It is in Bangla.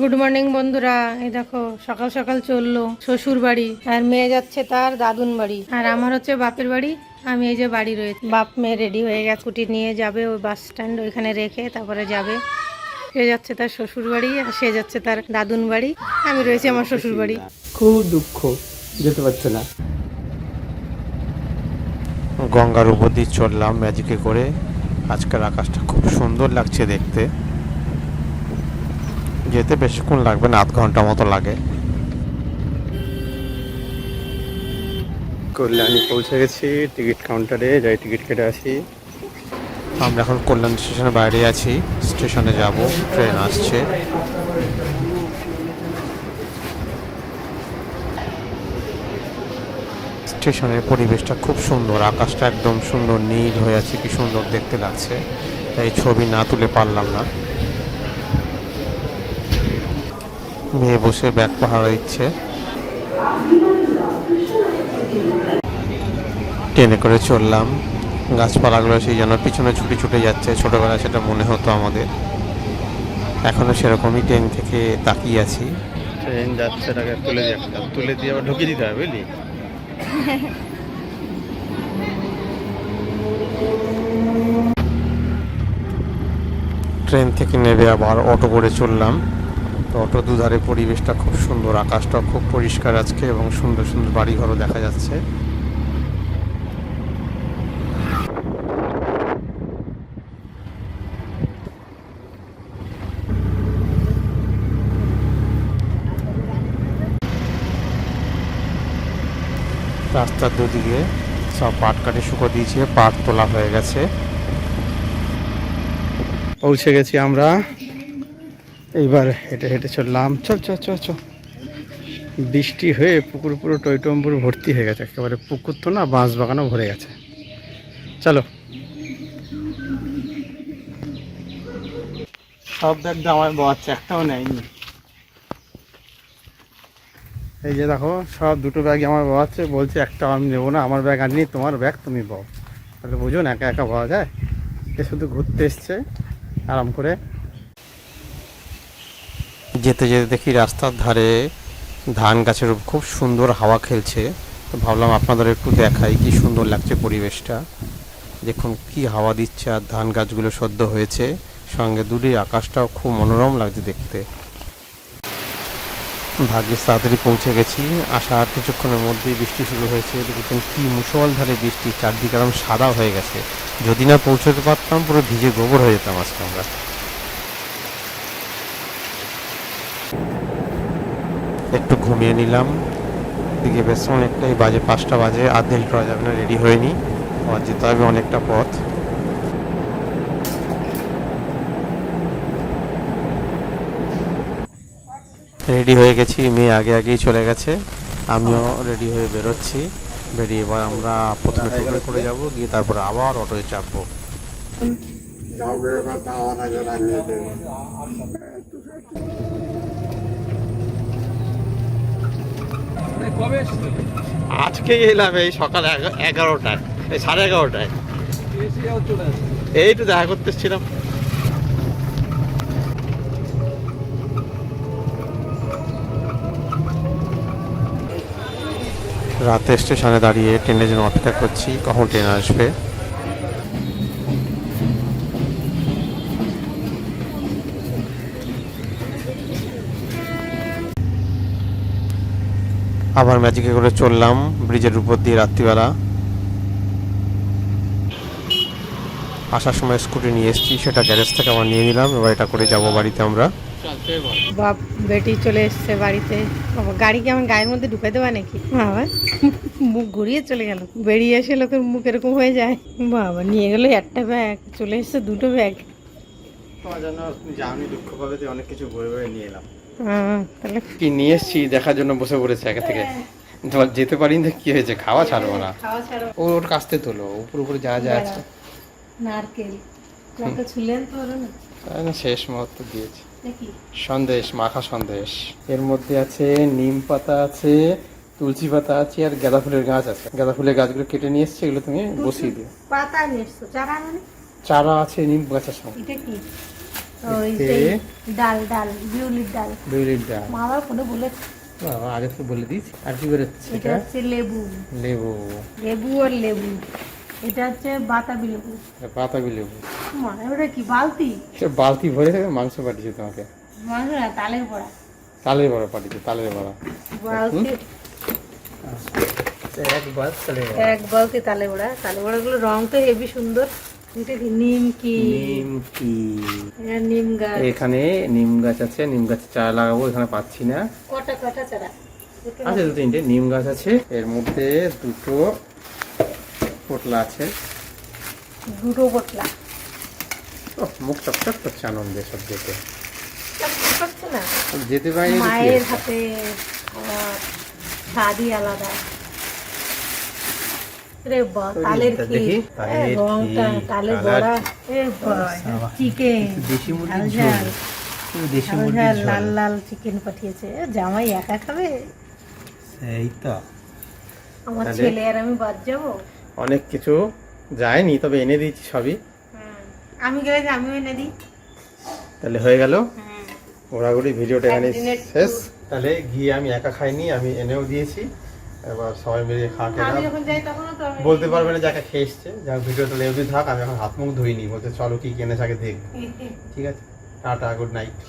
গুড মর্নিং বন্ধুরা। এই দেখো সকাল সকাল চলল শ্বশুর বাড়ি আর মেয়ে যাচ্ছে তার দাদুন বাড়ি। আর আমার হচ্ছে বাপের বাড়ি আমি এই যে বাড়ি রয়েছে। বাপ মেয়ে রেডি হয়ে গেছে স্কুটি নিয়ে যাবে ওই বাস স্ট্যান্ড ওইখানে রেখে তারপরে যাবে। সে যাচ্ছে তার শ্বশুর বাড়ি আর সে যাচ্ছে তার দাদুন বাড়ি। আমি রয়েছি আমার শ্বশুর বাড়ি। খুব দুঃখ যেতে পারছে না। গঙ্গার উপর দিয়ে চললাম ম্যাজিকে করে। আজকের আকাশটা খুব সুন্দর লাগছে দেখতে। যেতে বেশিক্ষণ লাগবে না আধ ঘণ্টা মতো লাগে। কল্যাণী পৌঁছে গেছি টিকিট কাউন্টারে যাই টিকিট কেটে আসি। আমরা এখন কল্যাণ স্টেশনের বাইরে আছি স্টেশনে যাব ট্রেন আসছে। স্টেশনের পরিবেশটা খুব সুন্দর আকাশটা একদম সুন্দর নীল হয়ে আছে কি সুন্দর দেখতে লাগছে। তাই ছবি না তুলে পারলাম না। মেয়ে বসে ব্যাগ পাহারা দিচ্ছে। ট্রেনে করে চললাম। গাছপালাগুলো সেই যেন পিছনে ছুটে ছুটে যাচ্ছে। ছোটবেলায় সেটা মনে হতো আমাদের। এখনও সেরকমই ট্রেন থেকে তাকিয়ে আছি। ট্রেন যাচ্ছে টাকা তুলে দিয়ে তুলে দিয়ে আবার ঢুকিয়ে দিতে হবে বুঝলি? ট্রেন থেকে নেমে আবার অটো করে চললাম। তো অটো দুধারে পরিবেশটা খুব সুন্দর আকাশটা খুব পরিষ্কার আজকে এবং সুন্দর সুন্দর বাড়িঘরও দেখা যাচ্ছে। রাস্তার দুদিকে সব পাট কাটে শুকো দিয়েছে, পাট তোলা হয়ে গেছে। পৌঁছে গেছি আমরা। এইবার হেঁটে হেঁটে চললাম। চল চল চল চল। বৃষ্টি হয়ে পুকুর পুরো টইটম্বুর ভর্তি হয়ে গেছে। একেবারে পুকুর তো না, বাঁশ বাগানও ভরে গেছে। চলো। সব ব্যাগ আমার বাচ্চা একটাও নেয়নি। এই যে দেখো, সব দুটো ব্যাগই আমার বাবাচ্ছে বলছে একটা আমি নেব না, আমার ব্যাগ আনিনি তোমার ব্যাগ তুমি বাও। তাহলে বুঝো না, একা একা পাওয়া যায়? এ শুধু ঘুরতে এসছে, আরাম করে। যেতে যেতে দেখি রাস্তার ধারে ধান গাছের খুব সুন্দর হাওয়া খেলছে। তো ভাবলাম আপনাদের একটু দেখাই কি সুন্দর লাগছে পরিবেশটা। দেখুন কি হাওয়া দিচ্ছে আর ধান গাছগুলো সদ্য হয়েছে। সঙ্গে দূরে আকাশটাও খুব মনোরম লাগছে দেখতে। ভাগ্যিস তাড়াতাড়ি পৌঁছে গেছি। আসার কিছুক্ষণের মধ্যেই বৃষ্টি শুরু হয়েছে। দেখুন কি মুসলধারে বৃষ্টি, চারদিকে একদম সাদা হয়ে গেছে। যদি না পৌঁছতে পারতাম পুরো ভিজে গোবর হয়ে যেতাম আজকে আমরা। একটু ঘুমিয়ে নিলাম। দিকে বেশ অনেকটাই বাজে, পাঁচটা বাজে। আধ দেরি করা যাবে না, রেডি হয়নি আবার যেতে হবে অনেকটা পথ। রেডি হয়ে গেছি, মেয়ে আগে আগেই চলে গেছে। আমিও রেডি হয়ে বেরোচ্ছি। বেরিয়ে এবার আমরা প্রথমে টোটো করে যাব, গিয়ে তারপর আবার অটোয় চাপবো। আজকে এলাম এই সকাল এগা- এগারোটায় এই সাড়ে এগারোটায়। এই তো দেখা করতে এসেছিলাম। রাতে স্টেশনে দাঁড়িয়ে ট্রেনের জন্য অপেক্ষা করছি কখন ট্রেন আসবে? আবার ম্যাজিকে করে চললাম ব্রিজের উপর দিয়ে রাত্রিবেলা। আসার সময় স্কুটি নিয়ে এসেছি সেটা গ্যারেজ থেকে আবার নিয়ে নিলাম এবার এটা করে যাব বাড়িতে আমরা। বাপ বেটি চলে এসছে বাড়িতে। বাবা গাড়ি কি আমার গায়ের মধ্যে ঢুকে দেওয়া নাকি? বাবা মুখ ঘুরিয়ে চলে গেল। বেরিয়ে এসে লোকের মুখ এরকম হয়ে যায়। বাবা নিয়ে গেলো একটা ব্যাগ চলে এসছে দুটো ব্যাগ তোমার জন্য যাওনি দুঃখ পাবে অনেক কিছু বয়ে বয়ে নিয়ে এলাম। তাহলে কি নিয়ে এসছি দেখার জন্য বসে পড়েছে আগে থেকে। তোমার যেতে পারিনি তো কি হয়েছে? খাওয়া ছাড়বো না। ও ওর কাছতে তোলো উপর উপরে যা যা আছে। নারকেল। ছুলেন তো না? তাই না শেষ মুহূর্ত দিয়েছে। সন্দেশ মাখা সন্দেশ। এর মধ্যে আছে নিম পাতা আছে তুলসী পাতা আছে আর গাঁদা ফুলের গাছ আছে। গাঁদা ফুলের গাছগুলো কেটে নিয়ে এসছে এগুলো তুমি বসিয়ে দিও। পাতা নিয়ে চারা মানে? চারা আছে নিম গাছের সঙ্গে এটা কি? ওই ডাল ডাল বিউলির ডাল। বিউলির ডাল। মা আবার ফোনে বলেছে। বাবা আগে তো বলে দিস আর কি বেরোচ্ছে এটা এটা হচ্ছে লেবু। লেবু। লেবু আর লেবু। এটা হচ্ছে বাতাবি লেবু। এটা লেবু। মা ওটা কি বালতি? সে বালতি ভরে মাংস পাঠিয়েছে তোমাকে। মাংস না তালের বড়া। তালের বড়া পাঠিয়েছে তালের বড়া। বালতি একবার এক বালতি তালে বড়া। তালে বড়াগুলো রং তো হেভি সুন্দর। নিমকি নিমকি নিম গাছ। এখানে নিম গাছ আছে নিম গাছে চারা লাগাবো এখানে পাচ্ছি না। কটা কটা চারা? আছে দু তিনটে। নিম গাছ আছে এর মধ্যে দুটো পোটলা আছে। দুটো পটলা। মুখ চকচক করছে আনন্দে সব যেতে যেতে কি মায়ের হাতে স্বাদই আলাদা। রে বা তালের দেখি, তালের রংটা ক্ষীর, তালের কালার। বড়া। এ চিকেন দেশি মুরগির ঝোল। দেশি ঝাল লাল লাল চিকেন পাঠিয়েছে। জামাই একা খাবে? এই তো। আমার ছেলে আর আমি বাদ যাব? অনেক কিছু যায়নি তবে এনে দিয়েছি সবই। আমি গেলে আমিও এনে দিই। তাহলে হয়ে গেল? ঘোরাঘুরি ভিডিওটা এখানে শেষ। তাহলে ঘি আমি একা খাইনি আমি এনেও দিয়েছি। এবার সবাই মিলে আমি বলতে পারবে না যাকে খেয়ে এসছে। যাক ভিডিওটা লেবদি থাক আমি এখন হাত মুখ ধুইনি। বলতে চলো কি কেনে আগে দেখ ঠিক আছে? Tata good night